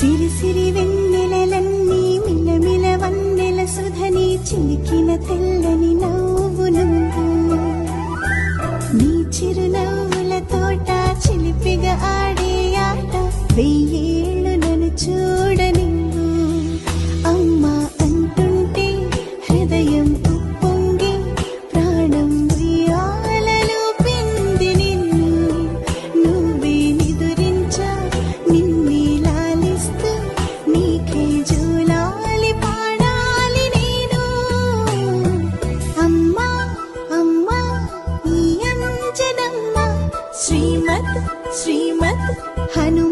సిరి సిరి వెన్నెలన్నీ మిలమిల వన్నెల సుధని చిలికిన తెల్లని నవ్వు నువ్వు. నీ చిరునవ్వుల తోట చిలిపిగా श्रीमत् श्रीमत् हनु